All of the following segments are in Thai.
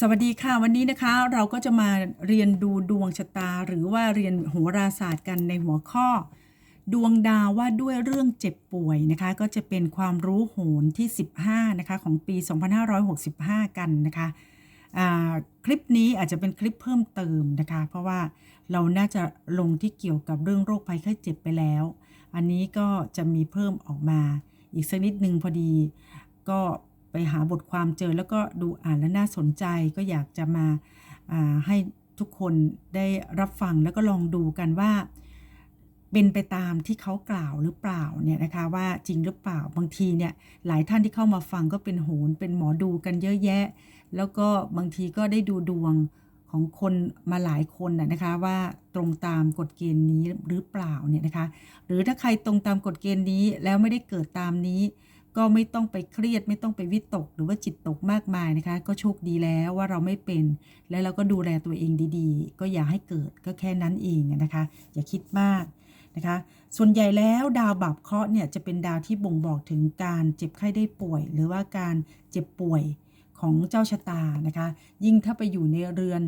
สวัสดีค่ะวันนี้นะคะเราก็จะมาเรียนดูดวงชะตา หรือว่าเรียนโหราศาสตร์กันในหัวข้อ ดวงดาวว่าด้วยเรื่องเจ็บป่วยนะคะ ก็จะเป็นความรู้โหนที่ 15นะคะของปี 2565 กันนะคะคลิปนี้อาจจะเป็นคลิปเพิ่มเติมนะคะ เพราะว่าเราน่าจะลงที่เกี่ยวกับเรื่องโรคภัยไข้เจ็บไปแล้ว อันนี้ก็จะมีเพิ่มออกมาอีกสักนิดนึงพอดีก็ ไปหาบทความเจอแล้วก็ดูอ่านแล้วน่าสนใจก็อยากจะมาให้ทุกคนได้รับฟังแล้วก็ลองดูกันว่า เป็นไปตามที่เขากล่าวหรือเปล่าเนี่ยนะคะว่าจริงหรือเปล่าบางทีเนี่ยหลายท่านที่เข้ามาฟังก็เป็นโหนเป็นหมอดูกันเยอะแยะ แล้วก็บางทีก็ได้ดูดวงของคนมาหลายคนนะนะคะว่าตรงตามกฎเกณฑ์นี้หรือเปล่าเนี่ยนะคะหรือถ้าใครตรงตามกฎเกณฑ์นี้แล้วไม่ได้เกิดตามนี้ ก็ไม่ต้องไปเครียดไม่ต้องไปวิตก หรือว่าจิตตกมากมายนะคะ ก็โชคดีแล้วว่าเราไม่เป็น แล้วเราก็ดูแลตัวเองดีๆ ก็อย่าให้เกิดก็แค่นั้นเองนะคะ อย่าคิดมากนะคะ ส่วนใหญ่แล้วดาวบาปเคราะห์เนี่ยจะเป็นดาวที่บ่งบอกถึงการเจ็บไข้ได้ป่วย หรือว่าการเจ็บป่วยของเจ้าชะตานะคะ ยิ่งถ้าไปอยู่ในเรือน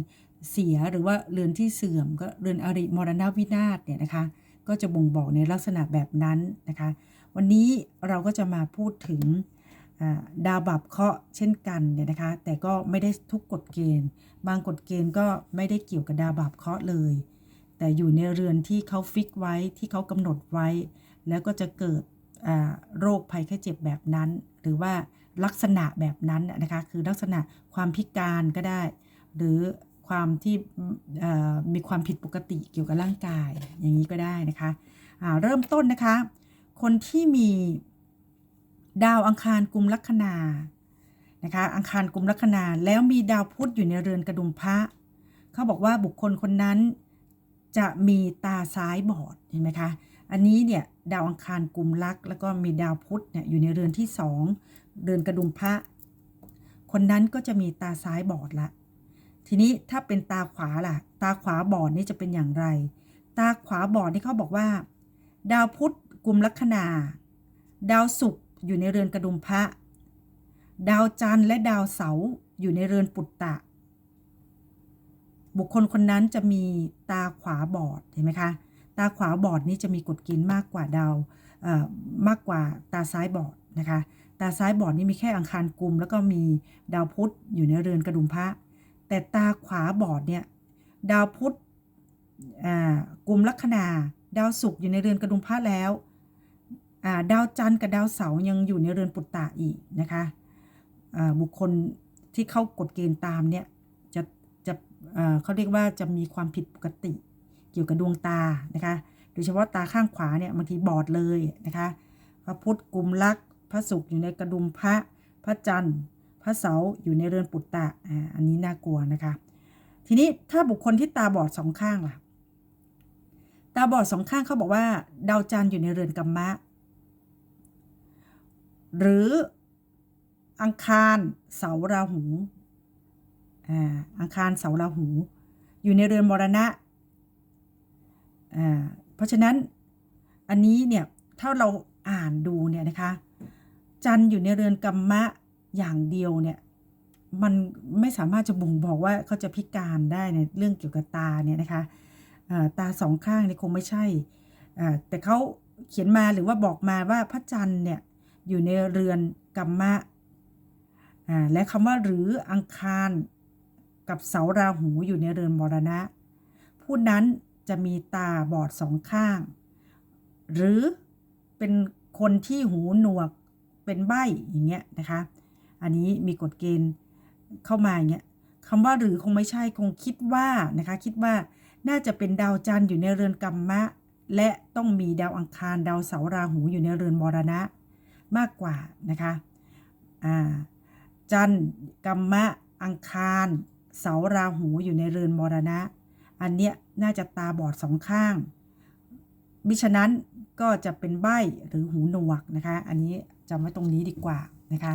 เสียหรือว่าเรือนที่เสื่อมก็เรือนอริมรณวินาศเนี่ยนะคะ ก็จะบ่งบอกในลักษณะแบบนั้นนะคะ วันนี้เราก็จะมาพูดถึงดาวบับเคาะเช่นกันเนี่ยนะคะ แต่ก็ไม่ได้ทุกกฎเกณฑ์ บางกฎเกณฑ์ก็ไม่ได้เกี่ยวกับดาวบับเคาะเลย แต่อยู่ในเรือนที่เขาฟิกไว้ที่เขากำหนดไว้ แล้วก็จะเกิดโรคภัยแค่เจ็บแบบนั้น หรือว่าลักษณะแบบนั้นนะคะ คือลักษณะความพิการก็ได้ หรือความที่มีความผิดปกติเกี่ยวกับร่างกายอย่างนี้ก็ได้นะคะเริ่มต้นนะคะ คนที่มีดาวอังคารกุมลัคนานะคะอังคารกุมลัคนาแล้วมีดาวพุธอยู่ในเรือนกระดุมพระเขาบอกว่าบุคคลคนนั้นจะมีตาซ้ายบอดเห็นไหมคะอันนี้เนี่ยดาวอังคารกุมลักแล้วก็มีดาวพุธเนี่ยอยู่ในเรือนที่สองเรือนกระดุมพระคนนั้นก็จะมีตาซ้ายบอดละ ทีนี้ถ้าเป็นตาขวาล่ะ ตาขวาบอดนี่จะเป็นอย่างไร ตาขวาบอดนี่เขาบอกว่า ดาวพุธ กุมลัคนา ดาวศุกร์อยู่ในเรือนกระดุมพระ ดาวจันทร์และดาวเสาร์อยู่ในเรือนปุตตะ บุคคลคนนั้นจะมีตาขวาบอดเห็นไหมคะ ตาขวาบอดนี่จะมีกฎเกณฑ์มากกว่าดาวมากกว่าตาซ้ายบอดนะคะ ตาซ้ายบอดนี่มีแค่อังคารกุม แล้วก็มีดาวพุธอยู่ในเรือนกระดุมพระ แต่ตาขวาบอดเนี่ยดาวพุธกุมลัคนา ดาวศุกร์อยู่ในเรือนกระดุมพระแล้ว ดาวจันทร์กับดาวเสาร์ยังอยู่ในเรือนปุตตะอีกนะคะบุคคลที่เข้ากฎเกณฑ์ตามเนี่ยจะจะเขาเรียกว่าจะมีความผิดปกติเกี่ยวกับดวงตานะคะโดยเฉพาะตาข้างขวาเนี่ยบางทีบอดเลยนะคะพระพุธกลุ่มลักพระศุกร์อยู่ในกระดุมพระพระจันทร์พระเสาร์อยู่ในเรือนปุตตะอ่าอันนี้น่ากลัวนะคะ ทีนี้ถ้าบุคคลที่ตาบอดสองข้างล่ะตาบอดสองข้างเขาบอกว่า ดาวจันทร์อยู่ในเรือนกัมมะ หรืออังคารเสาร์ราหูอ่าอังคารเสาร์ราหู อยู่ในเรือนมรณะอ่าเพราะฉะนั้นอันนี้เนี่ยถ้าเราอ่านดูเนี่ยนะคะ จันอยู่ในเรือนกัมมะอย่างเดียวเนี่ยมันไม่สามารถจะบ่งบอกว่าเขาจะพิการได้ในเรื่องเกี่ยวกับตาเนี่ยนะคะอ่อตาสองข้างนี่คงไม่ใช่อ่อแต่เขาเขียนมาหรือว่าบอกมาว่าพระจันทร์เนี่ย อยู่ในเรือนกัมมะและคำว่าหรืออังคารกับเสาราหูอยู่ในเรือนมรณะ ผู้นั้นจะมีตาบอดสองข้าง หรือเป็นคนที่หูหนวกเป็นใบ้อย่างเงี้ยนะคะ อันนี้มีกฎเกณฑ์เข้ามาอย่างเงี้ยคำว่าหรือคงไม่ใช่คงคิดว่านะคะคิดว่าน่าจะเป็นดาวจันทร์อยู่ในเรือนกัมมะ และต้องมีดาวอังคารดาวเสาราหูอยู่ในเรือนมรณะ มากกว่านะคะจันทร์กัมมะอังคาร เสาราหูอยู่ในเรือนมรณะ อันเนี้ยน่าจะตาบอดสองข้างมิฉะนั้นก็จะเป็นใบ้หรือหูหนวกนะคะ อันนี้จำไว้ตรงนี้ดีกว่านะคะ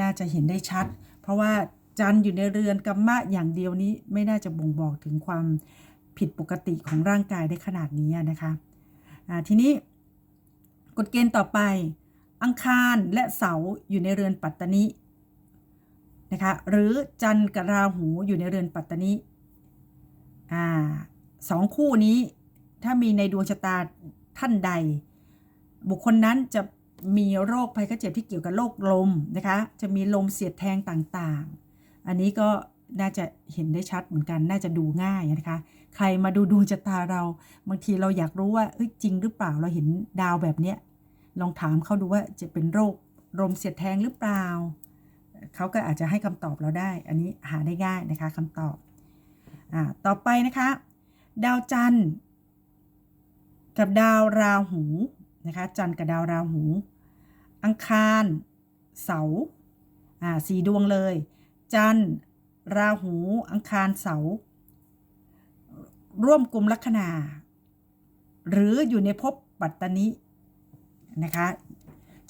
น่าจะเห็นได้ชัด เพราะว่าจันอยู่ในเรือนกัมมะอย่างเดียวนี้ไม่น่าจะบ่งบอกถึงความผิดปกติของร่างกายได้ขนาดนี้นะคะทีนี้กฎเกณฑ์ต่อไป อังคารและเสาอยู่ในเรือนปัตตานินะคะหรือจันทร์กับราหูอยู่ในเรือนปัตตานิอ่าสองคู่นี้ถ้ามีในดวงชะตาท่านใด บุคคลนั้นจะมีโรคภัยไข้เจ็บที่เกี่ยวกับโรคลมนะคะจะมีลมเสียดแทงต่างๆ อันนี้ก็น่าจะเห็นได้ชัดเหมือนกัน น่าจะดูง่ายนะคะ ใครมาดูดวงชะตาเรา บางทีเราอยากรู้ว่าจริงหรือเปล่าเราเห็นดาวแบบเนี้ย ลองถามเขาดูว่าจะเป็นโรคลมเสียดแทงหรือเปล่า เขาก็อาจจะให้คำตอบเราได้ อันนี้หาได้ง่ายนะคะคำตอบอต่อไปนะคะ ดาวจันทร์ กับดาวราหูนะคะจันทร์กับดาวราหู อังคาร เสาร์อ่าสี่ดวงเลย จันทร์ราหู อังคารเสาร์ร่วมกลุ่มลัคนา หรืออยู่ในภพปัตตนิ นะคะ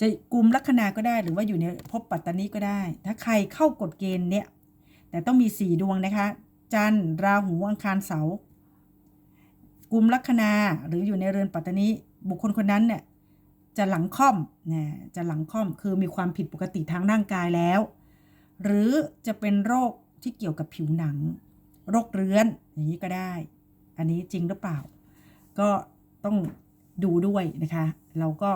จะกลุ่มลัคนาก็ได้หรือว่าอยู่ในภพปัตตานิก็ได้ ถ้าใครเข้ากฎเกณฑ์เนี่ยแต่ต้องมีสี่ดวงนะคะ จันทร์ราหูอังคารเสาร์กลุ่มลัคนาหรืออยู่ในเรือนปัตตานิบุคคลคนนั้นเนี่ยจะหลังค่อมนะจะหลังค่อมคือมีความผิดปกติทางร่างกายแล้ว หรือจะเป็นโรคที่เกี่ยวกับผิวหนัง โรคเรื้อนอย่างนี้ก็ได้ อันนี้จริงหรือเปล่า ก็ต้องดูด้วยนะคะ เราก็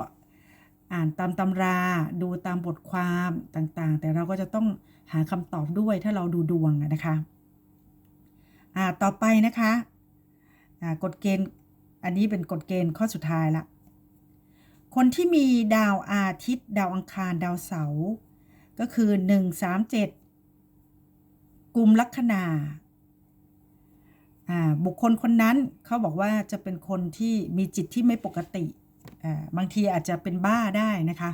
อ่านตามตำราดูตามบทความต่างๆ แต่เราก็จะต้องหาคำตอบด้วยถ้าเราดูดวงนะคะอ่าต่อไปนะคะอ่ากฎเกณฑ์อันนี้เป็นกฎเกณฑ์ข้อสุดท้ายละคนที่มีดาวอาทิตย์ ดาวอังคารดาวเสาร์ก็คือ 1 3 7 กลุ่มลัคนาอ่าบุคคลคนนั้นเขาบอกว่าจะเป็นคนที่มีจิตที่ไม่ปกติ บางทีอาจจะเป็นบ้าได้นะคะ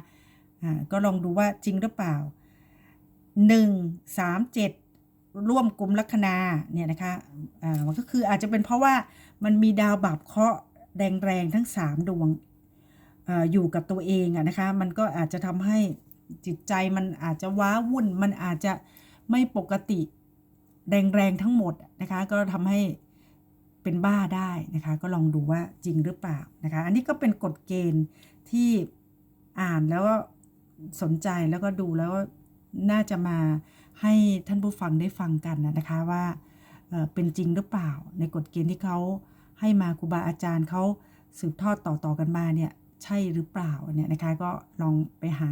ก็ลองดูว่าจริงหรือเปล่า 1 3 7 ร่วมกลุ่มลัคนาเนี่ยนะคะอ่ามันก็คืออาจจะเป็นเพราะว่ามันมีดาวบาปเคราะห์แรงๆทั้ง 3 ดวงออยู่กับตัวเองอะนะคะ มันก็อาจจะทำให้จิตใจมันอาจจะว้าวุ่น มันอาจจะไม่ปกติแรงๆทั้งหมดนะคะ ก็ทำให้ เป็นบ้าได้นะคะ ก็ลองดูว่าจริงหรือเปล่านะคะ อันนี้ก็เป็นกฎเกณฑ์ที่อ่านแล้วก็สนใจแล้วก็ดูแล้วน่าจะมาให้ท่านผู้ฟังได้ฟังกันนะคะว่าเป็นจริงหรือเปล่า ในกฎเกณฑ์ที่เขาให้มาครูบาอาจารย์เขาสืบทอดต่อๆกันมาเนี่ยใช่หรือเปล่าเนี่ยนะคะก็ลองไปหา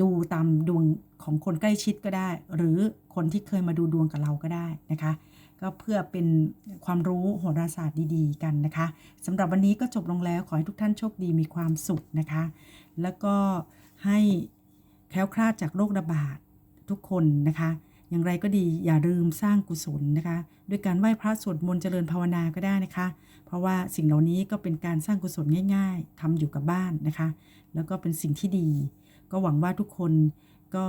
ดูตามดวงของคนใกล้ชิดก็ได้ หรือคนที่เคยมาดูดวงกับเราก็ได้นะคะ ก็เพื่อเป็นความรู้โหราศาสตร์ดีๆ กันนะคะสำหรับวันนี้ก็จบลงแล้วขอให้ทุกท่านโชคดีมีความสุขนะคะ แล้วก็ให้แคล้วคลาดจากโรคระบาดทุกคนนะคะ อย่างไรก็ดีอย่าลืมสร้างกุศลนะคะ ด้วยการไหว้พระสวดมนต์เจริญภาวนาก็ได้นะคะ เพราะว่าสิ่งเหล่านี้ก็เป็นการสร้างกุศลง่าย ๆทำอยู่กับบ้านนะคะ แล้วก็เป็นสิ่งที่ดี ก็หวังว่าทุกคนก็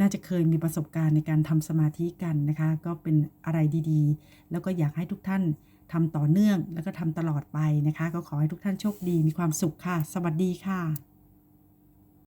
น่าจะเคยมีประสบการณ์ในการทำสมาธิกันนะคะ ก็เป็นอะไรดีๆ แล้วก็อยากให้ทุกท่านทำต่อเนื่องแล้วก็ทำตลอดไปนะคะ ก็ขอให้ทุกท่านโชคดีมีความสุขค่ะ สวัสดีค่ะ